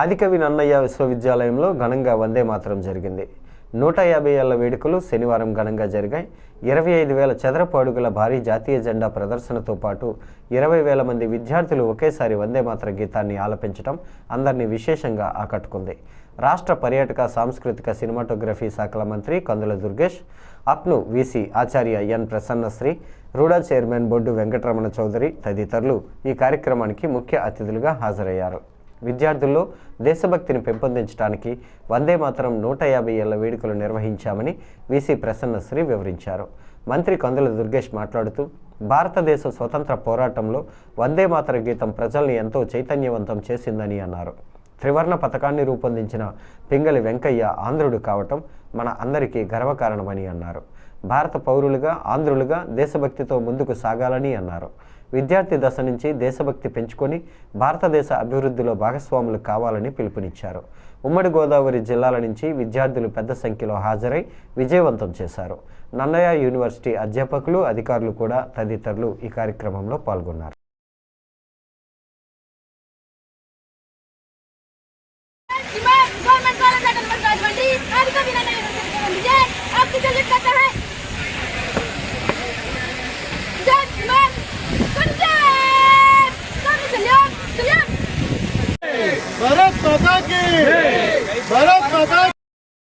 ఆదికవి నన్నయ్య విశ్వవిద్యాలయంలో ఘనంగా వందే మాత్రం జరిగింది. నూట యాభై ఏళ్ళ వేడుకలు శనివారం ఘనంగా జరిగాయి. ఇరవై ఐదు వేల చదరపు అడుగుల భారీ జాతీయ జెండా ప్రదర్శనతో పాటు ఇరవై వేల మంది విద్యార్థులు ఒకేసారి వందే మాత్ర గీతాన్ని ఆలపించడం అందరినీ విశేషంగా ఆకట్టుకుంది. రాష్ట్ర పర్యాటక సాంస్కృతిక సినిమాటోగ్రఫీ శాఖల మంత్రి Kandula Durgesh అప్ను VC Acharya N Prasannasri RUDA chairman Boddu Venkataramana Chowdary తదితరులు ఈ కార్యక్రమానికి ముఖ్య అతిథులుగా హాజరయ్యారు. విద్యార్థుల్లో దేశభక్తిని పెంపొందించడానికి వందే మాతరం నూట యాభై ఏళ్ళ వేడుకలు నిర్వహించామని వీసీ ప్రసన్నశ్రీ వివరించారు. మంత్రి కందుల దుర్గేష్ మాట్లాడుతూ భారతదేశ స్వతంత్ర పోరాటంలో వందే మాతర గీతం ప్రజల్ని ఎంతో చైతన్యవంతం చేసిందని అన్నారు. త్రివర్ణ పథకాన్ని రూపొందించిన పింగళి వెంకయ్య ఆంధ్రుడు కావటం మన అందరికీ గర్వకారణమని అన్నారు. భారత పౌరులుగా ఆంధ్రులుగా దేశభక్తితో ముందుకు సాగాలని అన్నారు. విద్యార్థి దశ నుంచి దేశభక్తి పెంచుకొని భారతదేశ అభివృద్ధిలో భాగస్వాములు కావాలని పిలుపునిచ్చారు. ఉమ్మడి గోదావరి జిల్లాల నుంచి విద్యార్థులు పెద్ద సంఖ్యలో హాజరై విజయవంతం చేశారు. నన్నయ్య యూనివర్సిటీ అధ్యాపకులు అధికారులు కూడా తదితరులు ఈ కార్యక్రమంలో పాల్గొన్నారు. मैं ભારત માતા કી